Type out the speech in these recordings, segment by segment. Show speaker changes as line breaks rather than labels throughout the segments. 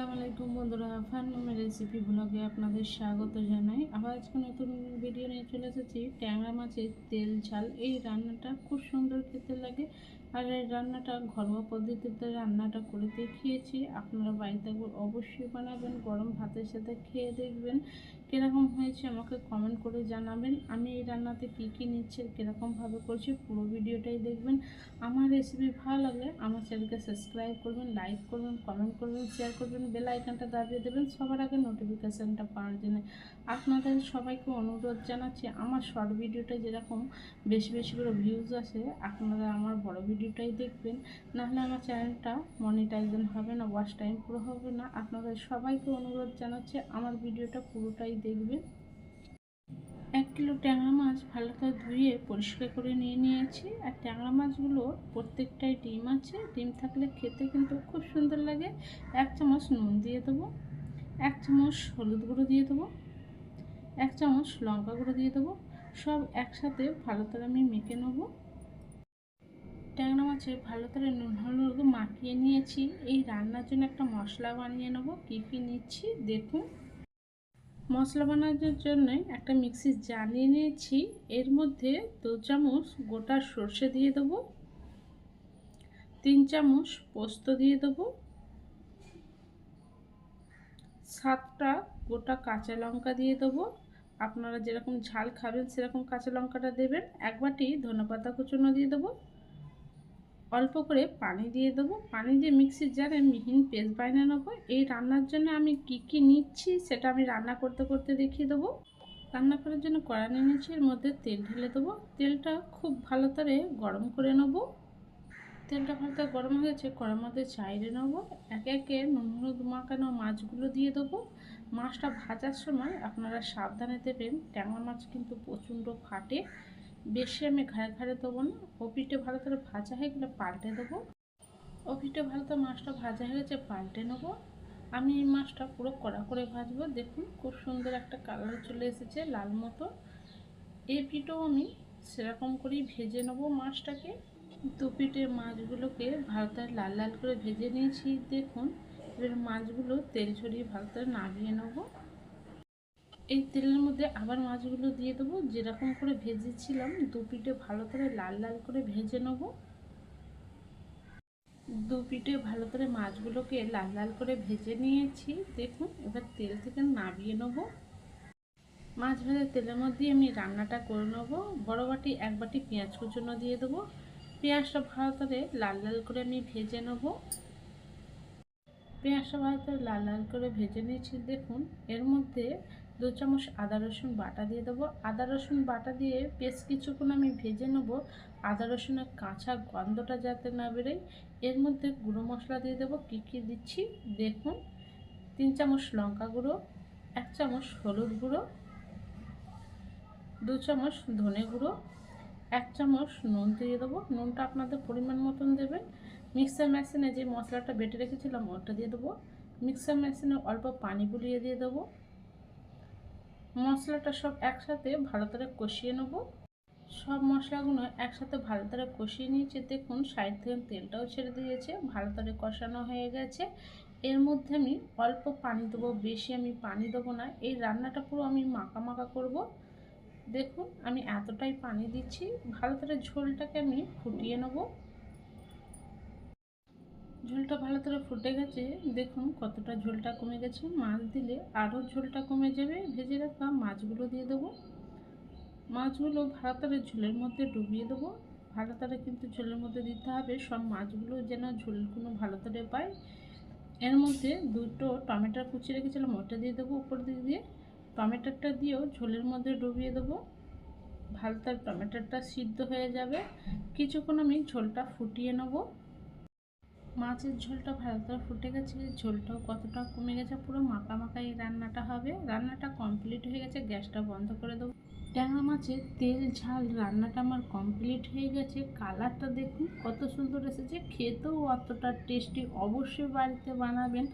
আসসালামু আলাইকুম বন্ধুরা ফান্নমের রেসিপি ব্লগে আপনাদের স্বাগত জানাই। আবার আজকে নতুন ভিডিও নিয়ে চলে এসেছি। ট্যাংরা মাছের তেল, ঝাল, এই রান্নাটা খুব সুন্দর খেতে লাগে। আর এই রান্নাটা ঘরোয়া পদ্ধতিতে রান্নাটা করে দেখিয়েছি। আপনারা বাড়িতে অবশ্যই বানাবেন, গরম ভাতের সাথে খেয়ে দেখবেন। কীরকম হয়েছে আমাকে কমেন্ট করে জানাবেন। আমি এই রান্নাতে কী কী নিচ্ছে, কীরকমভাবে করছি, পুরো ভিডিওটাই দেখবেন। আমার রেসিপি ভালো লাগলে আমার চ্যানেলকে সাবস্ক্রাইব করবেন লাইক করবেন কমেন্ট করবেন শেয়ার করবেন বেল আইকনটা দাবিয়ে দেবেন। সবার আগে নোটিফিকেশানটা পাওয়ার জন্য আপনাদের সবাইকে অনুরোধ জানাচ্ছি। আমার শর্ট ভিডিওটা যেরকম বেশি বেশি করে ভিউজ আসে, আপনারা আমার বড় ভিডিওটাই দেখবেন, নাহলে আমার চ্যানেলটা মনিটাইজেশন হবে না ওয়াচ টাইম পুরো হবে না। আপনাদের সবাইকে অনুরোধ জানাচ্ছি, আমার ভিডিওটা পুরোটাই দেখবেন। এক কিলো ট্যাংরা মাছ ভালো করে ধুয়ে পরিষ্কার করে নিয়ে নিয়েছি। আর ট্যাংরা মাছগুলো প্রত্যেকটাই ডিম আছে। ডিম থাকলে খেতে কিন্তু খুব সুন্দর লাগে। এক চামচ নুন দিয়ে দেবো, এক চামচ হলুদ গুঁড়ো দিয়ে দেবো, এক চামচ লঙ্কা গুঁড়ো দিয়ে দেবো। সব একসাথে ভালো করে আমি মেখে নেব। ট্যাংরা মাছে ভালো করে নুন, হলুদ মাখিয়ে নিয়েছি। এই রান্নার জন্য একটা মশলা বানিয়ে নেব। কী কী নিচ্ছি, দেখুন। মশলা বানানোর জন্য একটা মিক্সি জার নিয়ে নিয়েছি। এর মধ্যে দু চামচ গোটা সর্ষে দিয়ে দেবো। তিন চামচ পোস্ত দিয়ে দেবো। সাতটা গোটা কাঁচা লঙ্কা দিয়ে দেবো। আপনারা যেরকম ঝাল খাবেন, সেরকম কাঁচা লঙ্কাটা দেবেন। এক বাটি ধনেপাতা কুচুনো দিয়ে দেবো। অল্প করে পানি দিয়ে দেবো। পানি দিয়ে মিক্সির জারে মিহিন পেস্ট বানিয়ে নেব। এই রান্নার জন্য আমি কি কি নিচ্ছি সেটা আমি রান্না করতে করতে দেখিয়ে দেবো। রান্না করার জন্য কড়া নিয়ে নিচ্ছি এর মধ্যে তেল ঢেলে দেবো। তেলটা খুব ভালো করে গরম করে নেব। তেলটা ভালো করে গরম হয়ে গেছে, কড়ার মধ্যে চাইরে নেব। একে একে নুন হলুদ মাখানো মাছগুলো দিয়ে দেবো। মাছটা ভাজার সময় আপনারা সাবধানে দেবেন, ট্যাংরা মাছ কিন্তু প্রচণ্ড ফাটে। বেশি আমি ঘাড়ে ঘাড়ে দেবো না পিঠে ভালো করে ভাজা হয়ে গেলে পাল্টে দেবো। পিঠে ভালো করে মাছটা ভাজা হয়ে গেছে, পাল্টে নেব। আমি এই মাছটা পুরো কড়া করে ভাজবো। দেখুন, খুব সুন্দর একটা কালার চলে এসেছে লাল মতো। এই পিঠেও আমি সেরকম করেই ভেজে নেব মাছটাকে। দু পিঠের মাছগুলোকে ভালো করে লাল লাল করে ভেজে নিয়েছি। দেখুন, এবার মাছগুলো তেল ছড়িয়ে ভালো করে নামিয়ে নেব। এই তেলের মধ্যে আবার মাছগুলো দিয়ে দেবো। যেরকম করে ভেজেছিলাম, দু পিঠে ভালো করে লাল লাল করে ভেজে নেব। দু পিঠে ভালো করে মাছগুলোকে লাল লাল করে ভেজে নিয়েছি। দেখুন, এবার তেল থেকে নামিয়ে নেব। মাছ ভেজে তেলের মধ্যে আমি রান্নাটা করে নেব। বড় বাটি, এক বাটি পেঁয়াজ কুচুনো দিয়ে দেবো। পেঁয়াজটা ভালো করে লাল লাল করে আমি ভেজে নেব। পেঁয়াজটা ভালো করে লাল লাল করে ভেজে নিয়েছি। দেখুন, এর মধ্যে দু চামচ আদা রসুন বাটা দিয়ে দেবো। আদা রসুন বাটা দিয়ে বেশ কিছুক্ষণ আমি ভেজে নেব। আদা রসুনের কাঁচা গন্ধটা যাতে না বেরোয়। এর মধ্যে গুঁড়ো মশলা দিয়ে দেবো। কী কী দিচ্ছি? দেখুন, তিন চামচ লঙ্কা গুঁড়ো, এক চামচ হলুদ গুঁড়ো, দু চামচ ধনে গুঁড়ো, এক চামচ নুন দিয়ে দেবো। নুনটা আপনাদের পরিমাণ মতন দেবেন। মিক্সার মেশিনে যে মশলাটা বেটে রেখেছিলাম ওটা দিয়ে দেবো। মিক্সার মেশিনে অল্প পানি গুলিয়ে দিয়ে দেবো। মশলাটা সব একসাথে ভালো করে কষিয়ে নেব। সব মশলাগুলো একসাথে ভালো করে কষিয়ে নিয়েছি। দেখুন, সাইড থেকে তেলটাও ছেড়ে দিয়েছে, ভালো করে কষানো হয়ে গেছে। এর মধ্যে আমি অল্প পানি দেবো, বেশি আমি পানি দেবো না। এই রান্নাটা পুরো আমি মাখা মাখা করব। দেখুন, আমি এতটাই পানি দিচ্ছি। ভালো করে ঝোলটাকে আমি ফুটিয়ে নেব। ঝোলটা ভালো করে ফুটে গেছে। দেখুন কতটা ঝোলটা কমে গেছে। মাছ দিলে আরও ঝোলটা কমে যাবে। ভেজে রাখা মাছগুলো দিয়ে দেবো। মাছগুলো ভালো করে ঝোলের মধ্যে ডুবিয়ে দেবো। ভালো করে কিন্তু ঝোলের মধ্যে দিতে হবে। সব মাছগুলো যেন ঝোলগুলো ভালো করে পায়। এর মধ্যে দুটো টমেটো কুচি রেখেছিলাম। ওটা দিয়ে দেবো উপর দিয়ে দিয়ে। টমেটোটা দিয়েও ঝোলের মধ্যে ডুবিয়ে দেবো। ভালো তার টমেটোটা সিদ্ধ হয়ে যাবে। কিছুক্ষণ আমি ঝোলটা ফুটিয়ে নেব। মাছের ঝোলটা ভালো করে ফুটে গেছে ঝোলটাও কতটা কমে গেছে, পুরো মাখা মাখা এই রান্নাটা হবে। রান্নাটা কমপ্লিট হয়ে গেছে, গ্যাসটা বন্ধ করে দেবো। ট্যাংরা মাছের তেল, ঝাল, রান্নাটা আমার কমপ্লিট হয়ে গেছে। কালারটা দেখুন, কত সুন্দর এসেছে। খেতেও অতটা টেস্টি অবশ্যই বাড়িতে বানাবেন।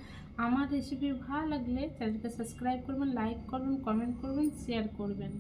আমার রেসিপি ভালো লাগলে চ্যানেলকে সাবস্ক্রাইব করবেন লাইক করবেন কমেন্ট করবেন শেয়ার করবেন।